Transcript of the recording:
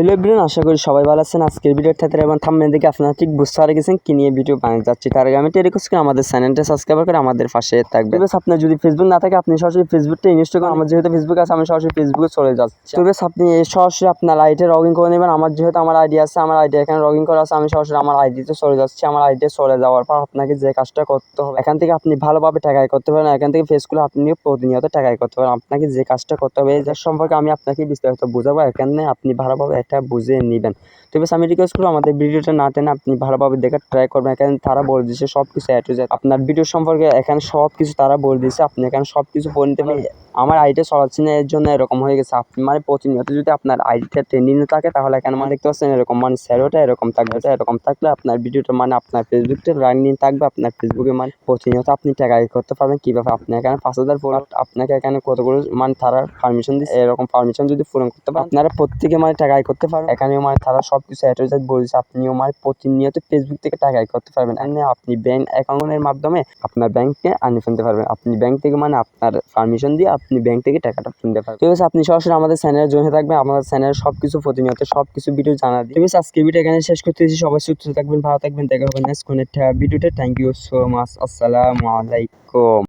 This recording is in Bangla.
হ্যালো এভরিওয়ান আশা করি সবাই ভালো আছেন। আজকের ভিডিওর ক্ষেত্রে এবং থাম্বনেল দেখে আপনারা ঠিক বুঝতে পারে গেছেন কি নিয়ে ভিডিও বানিয়ে যাচ্ছি। তার আগে আমি রিকোয়েস্ট করি আমাদের চ্যানেলটা সাবস্ক্রাইব করে আমাদের পাশে থাকবে বেশ আপনার যদি ফেসবুক না থাকে আপনি সরাসরি ফেসবুকটা ইনস্টল করেন। আমার যেহেতু ফেসবুক আছে আমি সরাসরি ফেসবুকে চলে যাচ্ছি। তো বেশ আপনি সরাসরি আপনার আইডিতে লগ ইন করে নেবেন। আমার যেহেতু আমার আইডি আছে আমার আইডি এখানে লগ ইন করা আছে আমি সরাসরি আমার আইডিতে চলে যাচ্ছি। আমার আইডিতে চলে যাওয়ার পর আপনাকে যে কাজটা করতে হবে এখান থেকে আপনি ভালোভাবে টাকা আয় করতে পারেন। এখান থেকে ফেসগুলো আপনি প্রতিনিয়ত টাকা আয় করতে পারেন। আপনাকে যে কাজটা করতে হবে এই সম্পর্কে আমি আপনাকে বিস্তারিত বোঝাবো। এখানে আপনি ভালোভাবে এটা বুঝে নেবেন। তো বেশ, আমি রিকোয়েস্ট করব আমাদের ভিডিওটা না টেনে আপনি ভালোভাবে দেখার ট্রাই করবেন। এখানে তারা বলে দিচ্ছে সব কিছু অ্যাড হয়ে যায় আপনার ভিডিও সম্পর্কে এখানে সব কিছু তারা বলে দিচ্ছে আপনি এখানে সব কিছু পড়ে নিতে পারেন। আমার আইডিটা চলাচ্ছি না এর জন্য এরকম হয়ে গেছে। আপনি মানে প্রতিনিয়ত যদি আপনার আইডিটা ট্রেন্ডিংয়ে থাকে, তাহলে এখানে মানে দেখতে পাচ্ছেন এরকম মানে স্যারোটা এরকম থাকবে। এরকম থাকলে আপনার ভিডিওটা মানে আপনার ফেসবুকটা রানিং থাকবে। আপনার ফেসবুকে মানে প্রতিনিয়ত আপনি টাকা করতে পারবেন। কীভাবে আপনি এখানে পাঁচ হাজার ফলোয়ার আপনাকে এখানে কতগুলো মানে তারা পারমিশন দিচ্ছে? এরকম পারমিশন যদি পূরণ করতে পারেন। আপনারা প্রত্যেকে মানে টাকা আয় করতে পারবেন এখানে মানে তারা সব কিছু অ্যাড যায় বলছে, আপনিও মানে প্রতিনিয়ত ফেসবুক থেকে টাকা করতে পারবেন। এখানে আপনি ব্যাংক অ্যাকাউন্টের মাধ্যমে আপনার ব্যাংকে আনি ফেলতে পারবেন। আপনি ব্যাংক থেকে মানে আপনার পারমিশন দিয়ে আপনি ব্যাংক থেকে টাকাটা কিনতে পারবেন। ঠিক আছে, আপনি সরাসরি আমাদের চ্যানেলে জয়েন থাকবেন। আমাদের চ্যানেলে সব কিছু প্রতিনিয়ত সব কিছু ভিডিও জানা দিই ঠিক আছে, আজকে ভিডিও এখানে শেষ করতেছি সবাই সুস্থ থাকবেন, ভালো থাকবেন। দেখা হবে নেক্সট কোনো ভিডিওতে থ্যাংক ইউ সো মাচ আসসালামু আলাইকুম।